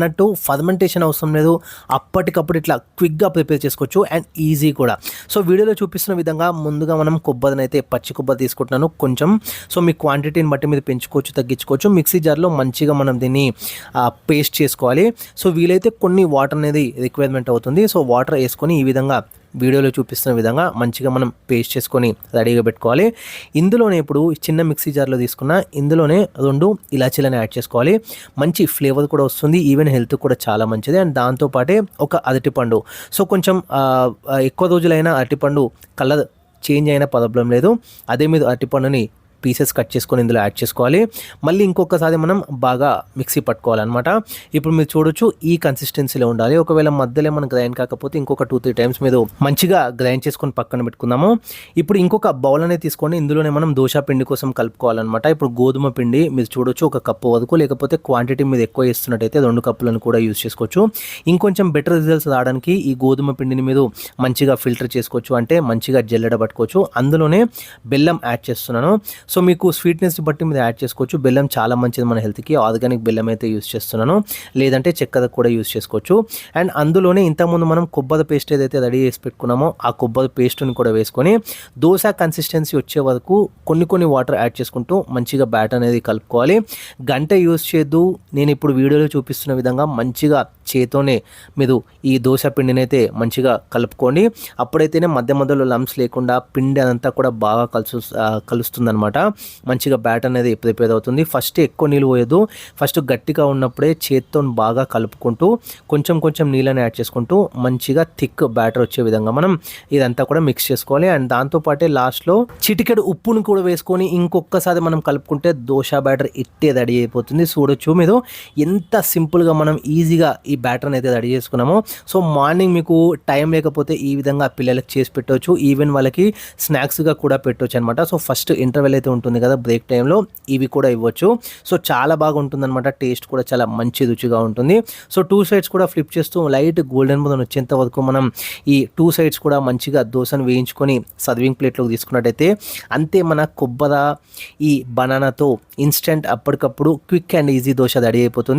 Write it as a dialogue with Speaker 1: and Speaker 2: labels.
Speaker 1: అన్నట్టు ఫర్మెంటేషన్ అవసరం లేదు. అప్పటికప్పుడు ఇట్లా క్విక్గా ప్రిపేర్ చేసుకోవచ్చు అండ్ ఈజీ కూడా. సో వీడియోలో చూపిస్తున్న విధంగా ముందుగా మనం కొబ్బరిని అయితే పచ్చి కొబ్బరి తీసుకుంటున్నాను. కొంచెం సో మీ క్వాంటిటీని బట్టి మీరు పెంచుకోవచ్చు తగ్గించుకోవచ్చు. మిక్సీ జార్లో మంచిగా మనం దీన్ని పేస్ట్ చేసుకోవాలి. సో వీలైతే కొన్ని వాటర్ అనేది రిక్వైర్మెంట్ అవుతుంది. సో వాటర్ వేసుకొని ఈ విధంగా వీడియోలో చూపిస్తున్న విధంగా మంచిగా మనం పేస్ట్ చేసుకొని రెడీగా పెట్టుకోవాలి. ఇందులోనే ఇప్పుడు చిన్న మిక్సీ జార్లో తీసుకున్న ఇందులోనే రెండు ఇలాచీలను యాడ్ చేసుకోవాలి. మంచి ఫ్లేవర్ కూడా వస్తుంది ఈవెన్ హెల్త్ కూడా చాలా మంచిది. అండ్ దాంతోపాటే ఒక అరటిపండు సో కొంచెం ఎక్కువ రోజులైనా అరటిపండు కలర్ చేంజ్ అయిన ప్రాబ్లం లేదు. అదే మీద అరటిపండుని పీసెస్ కట్ చేసుకొని ఇందులో యాడ్ చేసుకోవాలి. మళ్ళీ ఇంకొకసారి మనం బాగా మిక్సీ పట్టుకోవాలన్నమాట. ఇప్పుడు మీరు చూడొచ్చు ఈ కన్సిస్టెన్సీలో ఉండాలి. ఒకవేళ మధ్యలో మనం గ్రైండ్ కాకపోతే ఇంకొక టూ త్రీ టైమ్స్ మీరు మంచిగా గ్రైండ్ చేసుకొని పక్కన పెట్టుకుందాము. ఇప్పుడు ఇంకొక బౌల్ అనేది తీసుకొని ఇందులోనే మనం దోశ పిండి కోసం కలుపుకోవాలన్నమాట. ఇప్పుడు గోధుమ పిండి మీరు చూడొచ్చు ఒక కప్పు వరకు లేకపోతే క్వాంటిటీ మీరు ఎక్కువ వేస్తున్నట్టయితే రెండు కప్పులను కూడా యూస్ చేసుకోవచ్చు. ఇంకొంచెం బెటర్ రిజల్ట్స్ రావడానికి ఈ గోధుమ పిండిని మీరు మంచిగా ఫిల్టర్ చేసుకోవచ్చు. అంటే మంచిగా జల్లెడ పట్టుకోవచ్చు. అందులోనే బెల్లం యాడ్ చేస్తున్నాను. సో మీకు స్వీట్నెస్ బట్టి మీరు యాడ్ చేసుకోవచ్చు. బెల్లం చాలా మంచిది మన హెల్త్కి ఆర్గానిక్ బెల్లం అయితే యూస్ చేస్తున్నాను. లేదంటే చక్కెర కూడా యూస్ చేసుకోవచ్చు. అండ్ అందులోనే ఇంతకుముందు మనం కొబ్బరి పేస్ట్ ఏదైతే రెడీ చేసి పెట్టుకున్నామో ఆ కొబ్బరి పేస్ట్ని కూడా వేసుకొని దోశ కన్సిస్టెన్సీ వచ్చే వరకు కొన్ని కొన్ని వాటర్ యాడ్ చేసుకుంటూ మంచిగా బ్యాట్ అనేది కలుపుకోవాలి. గంట యూస్ చేయొద్దు. నేను ఇప్పుడు వీడియోలో చూపిస్తున్న విధంగా మంచిగా చేతోనే మీరు ఈ దోశ పిండిని అయితే మంచిగా కలుపుకోండి. అప్పుడైతేనే మధ్య మధ్యలో లమ్స్ లేకుండా పిండి అంతా కూడా బాగా కలుసు కలుస్తుంది అనమాట మంచిగా బ్యాట్ అనేది ప్రిపేర్ అవుతుంది. ఫస్ట్ ఎక్కువ నీళ్ళు పోయదు ఫస్ట్ గట్టిగా ఉన్నప్పుడే చేత్తో బాగా కలుపుకుంటూ కొంచెం కొంచెం నీళ్ళని యాడ్ చేసుకుంటూ మంచిగా థిక్ బ్యాటర్ వచ్చే విధంగా మనం ఇదంతా కూడా మిక్స్ చేసుకోవాలి. అండ్ దాంతోపాటే లాస్ట్లో చిటికెడు ఉప్పును కూడా వేసుకొని ఇంకొకసారి మనం కలుపుకుంటే దోశ బ్యాటర్ ఇట్టే రెడీ అయిపోతుంది. చూడొచ్చు మీరు. ఎంత సింపుల్గా మనం ఈజీగా ఈ బ్యాటర్ని అయితే రెడీ చేసుకున్నాము. సో మార్నింగ్ మీకు టైం లేకపోతే ఈ విధంగా పిల్లలకి చేసి పెట్టవచ్చు ఈవెన్ వాళ్ళకి స్నాక్స్గా కూడా పెట్టవచ్చు అనమాట సో ఫస్ట్ ఇంటర్వెల్ అయితే ఉంటుంది కదా బ్రేక్ టైంలో ఇవి కూడా ఇవ్వచ్చు. సో చాలా బాగా ఉంటుందన్నమాట టేస్ట్ కూడా చాలా మంచి రుచిగా ఉంటుంది. సో టూ సైడ్స్ కూడా ఫ్లిప్ చేస్తూ లైట్ గోల్డెన్ బుదన్ వచ్చేంత వరకు మనం ఈ టూ సైడ్స్ కూడా మంచిగా దోశను వేయించుకొని సర్వింగ్ ప్లేట్లోకి తీసుకున్నట్టయితే అంతే మన కొబ్బర ఈ బనానాతో ఇన్స్టెంట్ అప్పటికప్పుడు quick and easy dosa ready అయిపోతుంది.